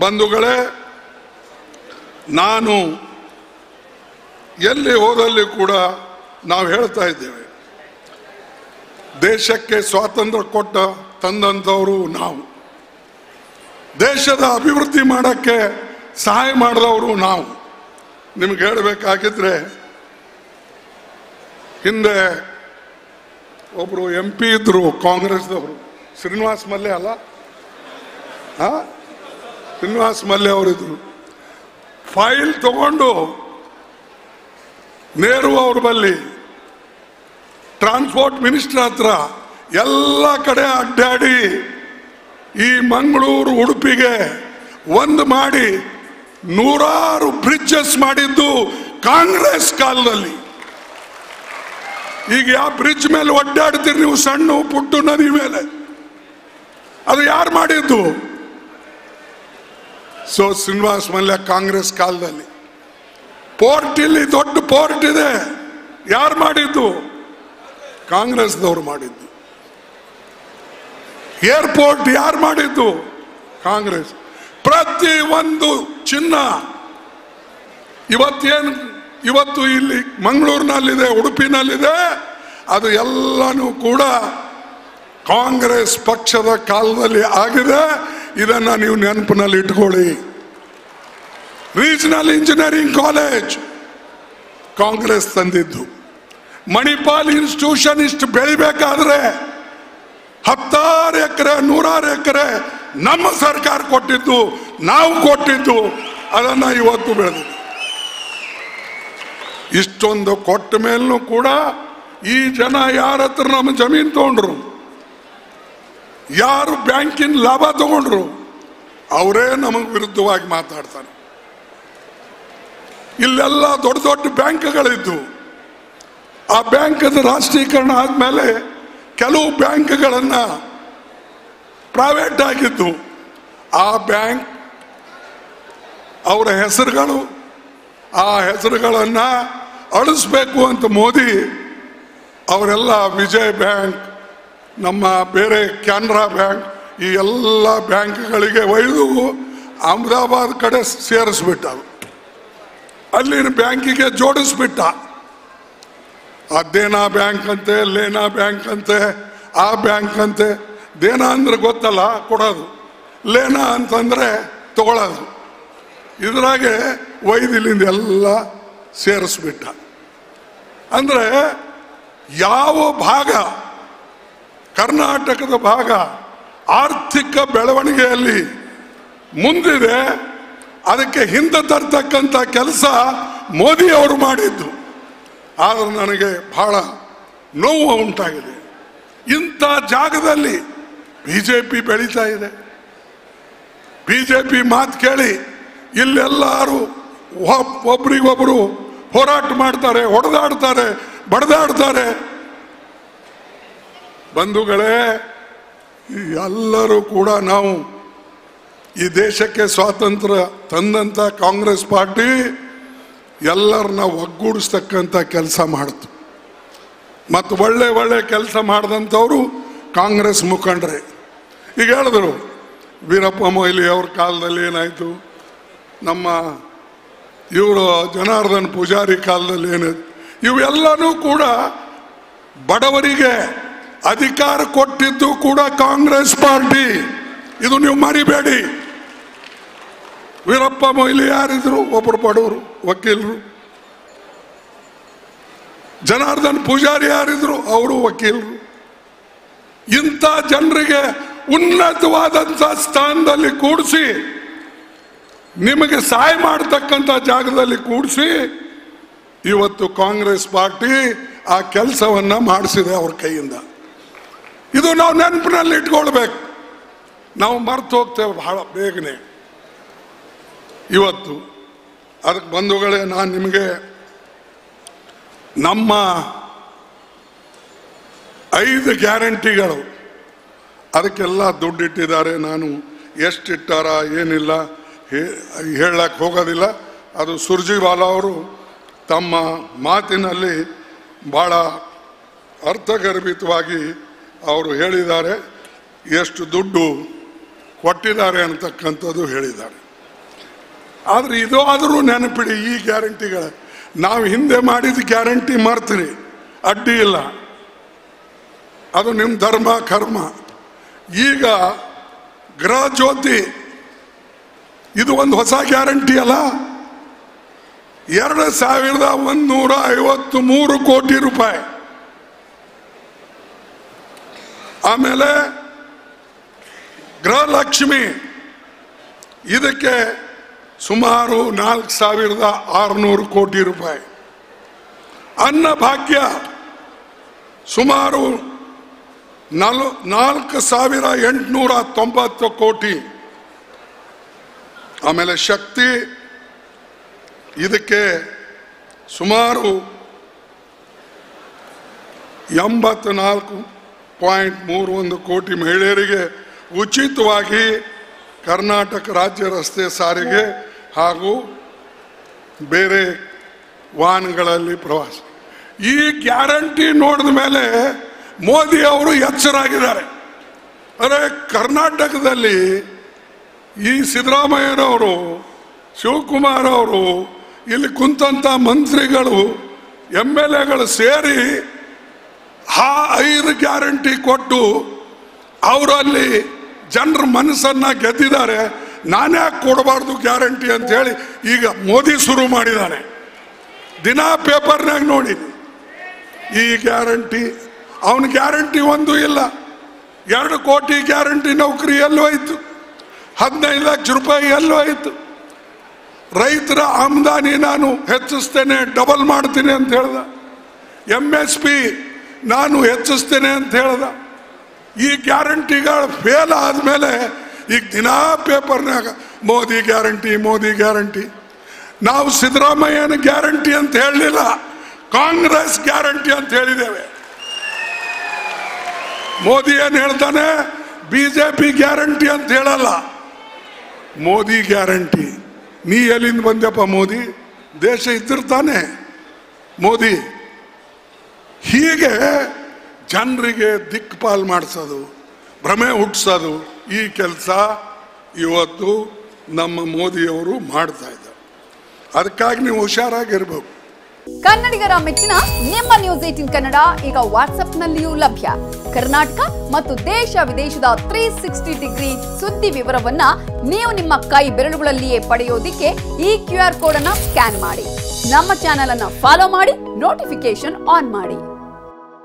ಬಂಧುಗಳೇ, ನಾನು ಎಲ್ಲಿ ಹೋದಲ್ಲಿ ಕೂಡ ನಾವು ಹೇಳ್ತಾ ಇದ್ದೇವೆ, ದೇಶಕ್ಕೆ ಸ್ವಾತಂತ್ರ್ಯ ಕೊಟ್ಟ ತಂದಂಥವರು ನಾವು. ದೇಶದ ಅಭಿವೃದ್ಧಿ ಮಾಡೋಕ್ಕೆ ಸಹಾಯ ಮಾಡಿದವರು ನಾವು. ನಿಮ್ಗೆ ಹೇಳಬೇಕಾಗಿದ್ರೆ, ಹಿಂದೆ ಒಬ್ಬರು ಎಂ ಪಿ ಇದ್ದರು ಕಾಂಗ್ರೆಸ್ದವರು ಶ್ರೀನಿವಾಸ್ ಮಲ್ಲೆ ಅಲ್ಲ? ಹಾ ಶ್ರೀನಿವಾಸ್ ಮಲ್ಲೆ ಅವರಿದ್ರು. ಫೈಲ್ ತಗೊಂಡು ನೇರು ಅವ್ರ ಬಲ್ಲಿ ಟ್ರಾನ್ಸ್ಪೋರ್ಟ್ ಮಿನಿಸ್ಟರ್ ಹತ್ರ ಎಲ್ಲ ಕಡೆ ಅಡ್ಡಾಡಿ ಈ ಮಂಗಳೂರು ಉಡುಪಿಗೆ ಒಂದು ಮಾಡಿ ನೂರಾರು ಬ್ರಿಡ್ಜಸ್ ಮಾಡಿದ್ದು ಕಾಂಗ್ರೆಸ್ ಕಾಲದಲ್ಲಿ. ಈಗ ಯಾವ ಬ್ರಿಡ್ಜ್ ಮೇಲೆ ಒಡ್ಡಾಡ್ತೀರಿ ನೀವು ಸಣ್ಣ ಪುಟ್ಟು ನದಿ ಮೇಲೆ? ಅದು ಯಾರು ಮಾಡಿದ್ದು? ಸೊ ಶ್ರೀನಿವಾಸ್ ಮಲ್ಯ ಕಾಂಗ್ರೆಸ್ ಕಾಲದಲ್ಲಿ. ಪೋರ್ಟ್ ಇಲ್ಲಿ ದೊಡ್ಡ ಪೋರ್ಟ್ ಇದೆ. ಯಾರು ಮಾಡಿದ್ದು? ಕಾಂಗ್ರೆಸ್ದವ್ರು ಮಾಡಿದ್ದು. ಏರ್ಪೋರ್ಟ್ ಯಾರು ಮಾಡಿದ್ದು? ಕಾಂಗ್ರೆಸ್. ಪ್ರತಿ ಒಂದು ಚಿನ್ನ ಇವತ್ತೇನು, ಇವತ್ತು ಇಲ್ಲಿ ಮಂಗಳೂರಿನಲ್ಲಿದೆ, ಉಡುಪಿನಲ್ಲಿದೆ, ಅದು ಎಲ್ಲನೂ ಕೂಡ ಕಾಂಗ್ರೆಸ್ ಪಕ್ಷದ ಕಾಲದಲ್ಲಿ ಆಗಿದೆ. ಇದನ್ನು ನೀವು ನೆನಪಿನಲ್ಲಿ ಇಟ್ಕೊಳ್ಳಿ. ರೀಜನಲ್ ಇಂಜಿನಿಯರಿಂಗ್ ಕಾಲೇಜ್ ಕಾಂಗ್ರೆಸ್ ತಂದಿದ್ದು. ಮಣಿಪಾಲ್ ಇನ್ಸ್ಟಿಟ್ಯೂಷನ್ ಇಷ್ಟು ಬೆಳಿಬೇಕಾದ್ರೆ ಹತ್ತಾರು ಎಕರೆ, ನೂರಾರು ಎಕರೆ ನಮ್ಮ ಸರ್ಕಾರ ಕೊಟ್ಟಿದ್ದು, ನಾವು ಕೊಟ್ಟಿದ್ದು, ಅದನ್ನ ಇವತ್ತು ಬೆಳೆದಿದ್ದು ಇಷ್ಟೊಂದು ಕೊಟ್ಟ ಮೇಲೂ ಕೂಡ ಈ ಜನ ಯಾರ ಹತ್ರ ನಮ್ಮ ಜಮೀನು ತಗೊಂಡ್ರು? ಯಾರು ಬ್ಯಾಂಕಿನ ಲಾಭ ತಗೊಂಡ್ರು? ಅವರೇ ನಮಗೆ ವಿರುದ್ಧವಾಗಿ ಮಾತಾಡ್ತಾರೆ. ಇಲ್ಲೆಲ್ಲ ದೊಡ್ಡ ದೊಡ್ಡ ಬ್ಯಾಂಕ್ಗಳಿದ್ದು. ಆ ಬ್ಯಾಂಕದ ರಾಷ್ಟ್ರೀಕರಣ ಆದಮೇಲೆ ಕೆಲವು ಬ್ಯಾಂಕ್ಗಳನ್ನ ಪ್ರೈವೇಟ್ ಆಗಿದ್ದು. ಆ ಬ್ಯಾಂಕ್ ಅವರ ಹೆಸರುಗಳು, ಆ ಹೆಸರುಗಳನ್ನು ಅಳಿಸ್ಬೇಕು ಅಂತ ಮೋದಿ ಅವರೆಲ್ಲ ವಿಜಯ್ ಬ್ಯಾಂಕ್, ನಮ್ಮ ಬೇರೆ ಕ್ಯಾನ್ರಾ ಬ್ಯಾಂಕ್, ಈ ಎಲ್ಲ ಬ್ಯಾಂಕ್ಗಳಿಗೆ ಒಯ್ದು ಅಹಮದಾಬಾದ್ ಕಡೆ ಸೇರಿಸ್ಬಿಟ್ಟ ಅಲ್ಲಿನ ಬ್ಯಾಂಕಿಗೆ ಜೋಡಿಸ್ಬಿಟ್ಟ. ಅದೇನಾ ದೇನಾ ಬ್ಯಾಂಕ್ ಅಂತೆ ಲೇನಾ ಬ್ಯಾಂಕ್ ಅಂತೆ ಆ ಬ್ಯಾಂಕ್ ಅಂತೆ ದೇನಾ ಅಂದ್ರೆ ಗೊತ್ತಲ್ಲ, ಕೊಡೋದು. ಲೇನಾ ಅಂತಂದ್ರೆ ತಗೊಳ್ಳೋದು ಇದ್ರಾಗೆ ವೈದಿಲಿಂದ ಎಲ್ಲ ಸೇರಿಸ್ಬಿಟ್ಟ. ಅಂದ್ರೆ ಯಾವ ಭಾಗ, ಕರ್ನಾಟಕದ ಭಾಗ ಆರ್ಥಿಕ ಬೆಳವಣಿಗೆಯಲ್ಲಿ ಮುಂದಿದೆ ಅದಕ್ಕೆ ಹಿಂದೆ ತರ್ತಕ್ಕಂಥ ಕೆಲಸ ಮೋದಿ ಅವರು ಮಾಡಿದ್ದು. ಆದರೆ ನನಗೆ ಬಹಳ ನೋವು ಉಂಟಾಗಿದೆ. ಇಂಥ ಜಾಗದಲ್ಲಿ ಬಿ ಜೆ ಪಿ ಬೆಳೀತಾ ಇದೆ. ಬಿ ಜೆ ಪಿ ಮಾತು ಕೇಳಿ ಇಲ್ಲೆಲ್ಲರೂ ಒಬ್- ಒಬ್ರಿಗೊಬ್ರು ಹೋರಾಟ ಮಾಡ್ತಾರೆ, ಹೊಡೆದಾಡ್ತಾರೆ, ಬಡ್ದಾಡ್ತಾರೆ. ಬಂಧುಗಳೇ, ಎಲ್ಲರೂ ಕೂಡ ನಾವು ಈ ದೇಶಕ್ಕೆ ಸ್ವಾತಂತ್ರ್ಯ ತಂದಂತ ಕಾಂಗ್ರೆಸ್ ಪಾರ್ಟಿ ಎಲ್ಲರನ್ನ ಒಗ್ಗೂಡಿಸ್ತಕ್ಕಂಥ ಕೆಲಸ ಮಾಡ್ತು. ಮತ್ತು ಒಳ್ಳೆ ಒಳ್ಳೆ ಕೆಲಸ ಮಾಡಿದಂಥವ್ರು ಕಾಂಗ್ರೆಸ್ ಮುಖಂಡರೇ. ಈಗ ಹೇಳಿದ್ರು, ವೀರಪ್ಪ ಮೊಯ್ಲಿ ಅವ್ರ ಕಾಲದಲ್ಲಿ ಏನಾಯಿತು? ನಮ್ಮ ಇವರು ಜನಾರ್ದನ್ ಪೂಜಾರಿ ಕಾಲದಲ್ಲಿ ಏನಾಯ್ತು? ಇವೆಲ್ಲನೂ ಕೂಡ ಬಡವರಿಗೆ ಅಧಿಕಾರ ಕೊಟ್ಟಿದ್ದು ಕೂಡ ಕಾಂಗ್ರೆಸ್ ಪಾರ್ಟಿ. ಇದು ನೀವು ಮರಿಬೇಡಿ. ವೀರಪ್ಪ ಮೊಯ್ಲಿ ಯಾರಿದ್ರು? ಒಬ್ಬರು ಬಡವರು, ವಕೀಲರು. ಜನಾರ್ದನ್ ಪೂಜಾರಿ ಯಾರಿದ್ರು? ಅವರು ವಕೀಲರು. ಇಂಥ ಜನರಿಗೆ ಉನ್ನತವಾದಂಥ ಸ್ಥಾನದಲ್ಲಿ ಕೂಡಿಸಿ, ನಿಮಗೆ ಸಹಾಯ ಮಾಡತಕ್ಕಂಥ ಜಾಗದಲ್ಲಿ ಕೂಡಿಸಿ, ಇವತ್ತು ಕಾಂಗ್ರೆಸ್ ಪಾರ್ಟಿ ಆ ಕೆಲಸವನ್ನ ಮಾಡಿಸಿದೆ ಅವ್ರ ಕೈಯಿಂದ. ಇದು ನಾವು ನೆನಪಿನಲ್ಲಿ ಇಟ್ಕೊಳ್ಬೇಕು ನಾವು ಮರ್ತು ಹೋಗ್ತೇವೆ ಬಹಳ ಬೇಗನೆ. ಇವತ್ತು ಅದಕ್ಕೆ ಬಂಧುಗಳೇ ನಾನು ನಿಮಗೆ ನಮ್ಮ ಐದು ಗ್ಯಾರಂಟಿಗಳು ಅದಕ್ಕೆಲ್ಲ ದುಡ್ಡಿಟ್ಟಿದ್ದಾರೆ. ನಾನು ಎಷ್ಟಿಟ್ಟಾರ ಏನಿಲ್ಲ ಹೇಳಕ್ಕೆ ಹೋಗೋದಿಲ್ಲ. ಅದು ಸುರ್ಜಿವಾಲ ಅವರು ತಮ್ಮ ಮಾತಿನಲ್ಲಿ ಭಾಳ ಅರ್ಥಗರ್ಭಿತವಾಗಿ ಅವರು ಹೇಳಿದ್ದಾರೆ. ಎಷ್ಟು ದುಡ್ಡು ಕೊಟ್ಟಿದ್ದಾರೆ ಅಂತಕ್ಕಂಥದ್ದು ಹೇಳಿದ್ದಾರೆ. ಆದ್ರೆ ಇದು ಆದರೂ ನೆನಪಿಡಿ ಈ ಗ್ಯಾರಂಟಿಗಳ. ನಾವು ಹಿಂದೆ ಮಾಡಿದ ಗ್ಯಾರಂಟಿ ಮಾಡ್ತೀರಿ ಅಡ್ಡಿ ಇಲ್ಲ. ಅದು ನಿಮ್ಮ ಧರ್ಮ, ಕರ್ಮ. ಈಗ ಗೃಹ ಜ್ಯೋತಿ ಇದು ಒಂದು ಹೊಸ ಗ್ಯಾರಂಟಿ ಅಲ್ಲ. ಎರಡು ಸಾವಿರದ ಒಂದೂರ ಐವತ್ತು ಮೂರು ಕೋಟಿ ರೂಪಾಯಿ. ಆಮೇಲೆ ಗೃಹಲಕ್ಷ್ಮಿ ಇದಕ್ಕೆ ಸುಮಾರು ನಾಲ್ಕು ಸಾವಿರದ ಆರುನೂರು ಕೋಟಿ ರೂಪಾಯಿ. ಅನ್ನಭಾಗ್ಯ ಸುಮಾರು ನಲ್, ನಾಲ್ಕು ಸಾವಿರ ಎಂಟುನೂರ ತೊಂಬತ್ತು ಕೋಟಿ. ಆಮೇಲೆ ಶಕ್ತಿ, ಇದಕ್ಕೆ ಸುಮಾರು ಎಂಬತ್ನಾಲ್ಕು ಪಾಯಿಂಟ್ ಮೂರು ಒಂದು ಕೋಟಿ ಮಹಿಳೆಯರಿಗೆ ಉಚಿತವಾಗಿ ಕರ್ನಾಟಕ ರಾಜ್ಯ ರಸ್ತೆ ಸಾರಿಗೆ ಹಾಗೂ ಬೇರೆ ವಾಹನಗಳಲ್ಲಿ ಪ್ರವಾಸ. ಈ ಗ್ಯಾರಂಟಿ ನೋಡಿದ ಮೇಲೆ ಮೋದಿ ಅವರು ಎಚ್ಚರಾಗಿದ್ದಾರೆ. ಅಂದರೆ ಕರ್ನಾಟಕದಲ್ಲಿ ಈ ಸಿದ್ದರಾಮಯ್ಯನವರು, ಶಿವಕುಮಾರ್ ಅವರು, ಇಲ್ಲಿ ಕುಂತಂತ ಮಂತ್ರಿಗಳು ಎಂ ಎಲ್ ಎಗಳು ಸೇರಿ ಆ ಐದು ಗ್ಯಾರಂಟಿ ಕೊಟ್ಟು ಅವರಲ್ಲಿ ಜನರ ಮನಸ್ಸನ್ನ ಗೆದ್ದಿದ್ದಾರೆ. ನಾನ್ಯಾಕೆ ಕೊಡಬಾರ್ದು ಗ್ಯಾರಂಟಿ ಅಂತ ಹೇಳಿ ಈಗ ಮೋದಿ ಶುರು ಮಾಡಿದ್ದಾನೆ ದಿನ ಪೇಪರ್ನಾಗ ನೋಡಿ ಈ ಗ್ಯಾರಂಟಿ, ಅವನ ಗ್ಯಾರಂಟಿ ಒಂದು ಇಲ್ಲ. ಎರಡು ಕೋಟಿ ಗ್ಯಾರಂಟಿ ನೌಕರಿ ಎಲ್ಲೂ ಆಯ್ತು. ಹದಿನೈದು ಲಕ್ಷ ರೂಪಾಯಿ ಎಲ್ಲೂ ಆಯಿತು. ರೈತರ ಆಮದಾನಿ ನಾನು ಹೆಚ್ಚಿಸ್ತೇನೆ, ಡಬಲ್ ಮಾಡ್ತೀನಿ ಅಂತ ಹೇಳ್ದ. ಎಂ ಎಸ್ ಪಿ ನಾನು ಹೆಚ್ಚಿಸ್ತೇನೆ ಅಂತ ಹೇಳ್ದ. ಈ ಗ್ಯಾರಂಟಿಗಳು ಫೇಲ್ ಆದಮೇಲೆ ಈಗ ದಿನಾ ಪೇಪರ್ನಾಗ ಮೋದಿ ಗ್ಯಾರಂಟಿ ಮೋದಿ ಗ್ಯಾರಂಟಿ. ನಾವು ಸಿದ್ದರಾಮಯ್ಯನ ಗ್ಯಾರಂಟಿ ಅಂತ ಹೇಳಲಿಲ್ಲ, ಕಾಂಗ್ರೆಸ್ ಗ್ಯಾರಂಟಿ ಅಂತ ಹೇಳಿದ್ದೇವೆ. ಮೋದಿ ಏನು ಹೇಳ್ತಾನೆ? ಬಿಜೆಪಿ ಗ್ಯಾರಂಟಿ ಅಂತ ಹೇಳಲ್ಲ. ಮೋದಿ ಗ್ಯಾರಂಟಿ. ನೀ ಎಲ್ಲಿಂದ ಬಂದ್ಯಪ್ಪ ಮೋದಿ? ದೇಶ ಇದ್ದಿರ್ತಾನೆ ಮೋದಿ, ಹೀಗೆ ಜನರಿಗೆ ದಿಕ್ಪಾಲ್ ಮಾಡಿಸೋದು. ಭ್ರಮೆ ಹುಟ್ಟಿಸೋದು ಈ ಕೆಲಸ ಇವತ್ತು ನಮ್ಮ ಮೋದಿಯವರು ಮಾಡ್ತಾ ಇದ್ದಾರೆ. ಅದಕ್ಕಾಗಿ ನೀವು ಹುಷಾರಾಗಿರ್ಬೇಕು. ಕನ್ನಡಿಗರ ಮೆಚ್ಚಿನ ನಿಮ್ಮ ನ್ಯೂಸ್ ಏಟಿನ್ ಕನ್ನಡ ಈಗ ವಾಟ್ಸ್ಆಪ್ನಲ್ಲಿಯೂ ಲಭ್ಯ. ಕರ್ನಾಟಕ ಮತ್ತು ದೇಶ ವಿದೇಶದ ತ್ರೀ ಸಿಕ್ಸ್ಟಿ ಡಿಗ್ರಿ ಸುದ್ದಿ ವಿವರವನ್ನ ನೀವು ನಿಮ್ಮ ಕೈ ಬೆರಳುಗಳಲ್ಲಿಯೇ ಪಡೆಯೋದಿಕ್ಕೆ ಈ ಕ್ಯೂ ಆರ್ ಕೋಡ್ ಅನ್ನ ಸ್ಕ್ಯಾನ್ ಮಾಡಿ. ನಮ್ಮ ಚಾನೆಲ್ ಅನ್ನ ಫಾಲೋ ಮಾಡಿ ನೋಟಿಫಿಕೇಶನ್ ಆನ್ ಮಾಡಿ.